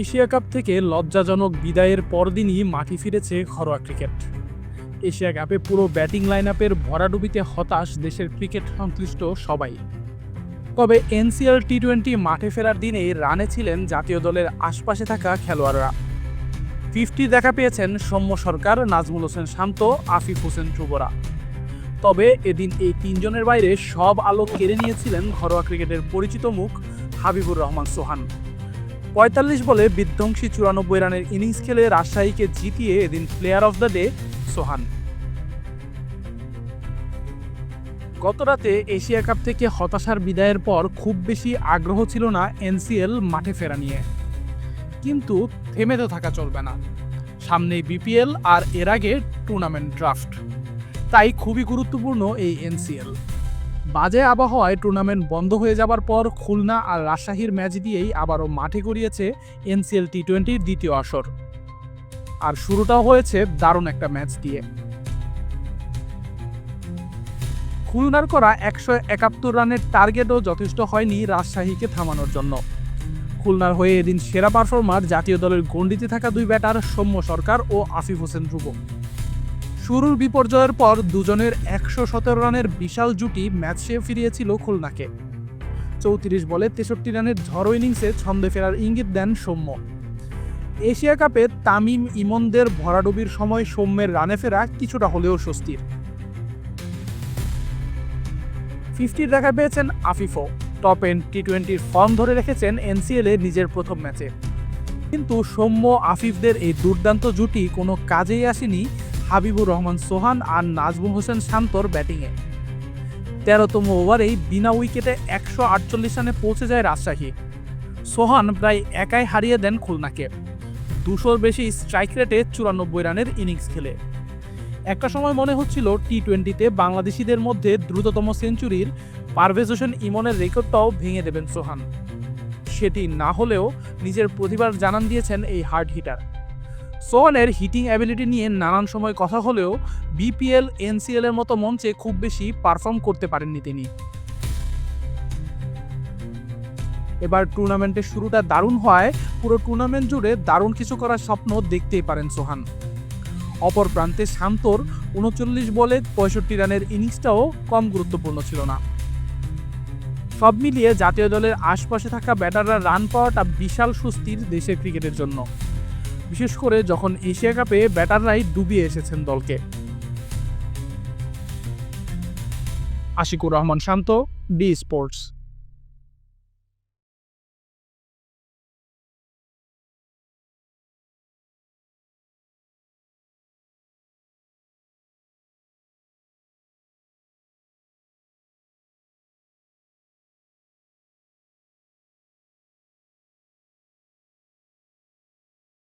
Asia cup থেকে লজ্জাজনক বিদায়ের পরদিনই মাঠে ফিরেছে ঘরোয়া ক্রিকেট। এশিয়া কাপে পুরো ব্যাটিং লাইন আপের ভরাডুবিতে হতাশ দেশের ক্রিকেট সংশ্লিষ্ট সবাই। তবে এনসিএল টি টোয়েন্টি মাঠে ফেরার দিনেই রানে ছিলেন জাতীয় দলের আশপাশে থাকা খেলোয়াড়রা। ফিফটি দেখা পেয়েছেন সৌম্য সরকার, নাজমুল হোসেন শান্ত, আফিফ হোসেন ধ্রুবরা তবে এদিন এই তিনজনের বাইরে সব আলো কেড়ে নিয়েছিলেন ঘরোয়া ক্রিকেটের পরিচিত মুখ হাবিবুর রহমান সোহান। পঁয়তাল্লিশ বলে বিধ্বংসী চুরানব্বই রানের ইনিংস খেলে রাজশাহীকে জিতিয়ে এদিন player of the day Sohan. গতরাতে এশিয়া কাপ থেকে হতাশার বিদায়ের পর খুব বেশি আগ্রহ ছিল না এনসিএল মাঠে ফেরা নিয়ে। কিন্তু থেমে তো থাকা চলবে না। সামনেই বিপিএল আর এর আগে টুর্নামেন্ট ড্রাফট। তাই খুবই গুরুত্বপূর্ণ এই এনসিএল। বাজে আবহাওয়ায় টুর্নামেন্ট বন্ধ হয়ে যাবার পর খুলনা আর রাজশাহীর ম্যাচ দিয়েই আবারও মাঠে গড়িয়েছে এনসিএল টি টোয়েন্টির দ্বিতীয় আসর। আর শুরুটাও হয়েছে দারুণ একটা ম্যাচ দিয়ে। খুলনার করা একশো একাত্তর রানের টার্গেটও যথেষ্ট হয়নি রাজশাহীকে থামানোর জন্য। খুলনার হয়ে এদিন সেরা পারফর্মার জাতীয় দলের গণ্ডিতে থাকা দুই ব্যাটার সৌম্য সরকার ও আফিফ হোসেন ধ্রুব। শুরুর বিপর্যয়ের পর দুজনের একশো সতেরো রানের বিশাল জুটি ম্যাচ ফিরিয়েছিল খুলনাকে। চৌত্রিশ বলে তেষট্টি রানের ঝড়ো ইনিংসে ছন্দে ফেরার ইঙ্গিত দেন সৌম্য। এশিয়া কাপে তামিম ইমনদের ভরাডুবির সময় সৌম্যের রানে ফেরা কিছুটা হলেও স্বস্তির। ফিফটির দেখা পেয়েছেন আফিফও। টপ এন্ড টি টোয়েন্টির ফর্ম ধরে রেখেছেন এনসিএল নিজের প্রথম ম্যাচে। কিন্তু সৌম্য, আফিফদের এই দুর্দান্ত জুটি কোনো কাজেই আসেনি হাবিবুর রহমান সোহান আর নাজমুল হোসেন শান্তর ব্যাটিংয়ে। তেরোতম ওভারেই বিনা উইকেটে একশো আটচল্লিশ রানে পৌঁছে যায় রাজশাহী। সোহান প্রায় একাই হারিয়ে দেন খুলনাকে। দুশোর বেশি স্ট্রাইক রেটে চুরানব্বই রানের ইনিংস খেলে। একটা সময় মনে হচ্ছিল টি টোয়েন্টিতে বাংলাদেশিদের মধ্যে দ্রুততম সেঞ্চুরির পারভেজ হোসেন ইমনের রেকর্ডটাও ভেঙে দেবেন সোহান। সেটি না হলেও নিজের প্রতিভার জানান দিয়েছেন এই হার্ড হিটার সোহানের হিটিং অ্যাবিলিটি নিয়ে নানান সময় কথা হলেও বিপিএল, এনসিএল এর মতো মঞ্চে খুব বেশি পারফর্ম করতে পারেননি তিনি। এবার টুর্নামেন্টের শুরুটা দারুণ হওয়ায় পুরো টুর্নামেন্ট জুড়ে দারুণ কিছু করার স্বপ্ন দেখতেই পারেন সোহান। অপর প্রান্তে শান্তর উনচল্লিশ বলে পঁয়ষট্টি রানের ইনিংসটাও কম গুরুত্বপূর্ণ ছিল না। সব মিলিয়ে জাতীয় দলের আশপাশে থাকা ব্যাটাররা রান পাওয়াটা বিশাল স্বস্তির দেশের ক্রিকেটের জন্য। বিশেষ করে যখন এশিয়া কাপে ব্যাটাররাই ডুবিয়ে এসেছেন দলকে। Ashikur Rahman Shanto D sports.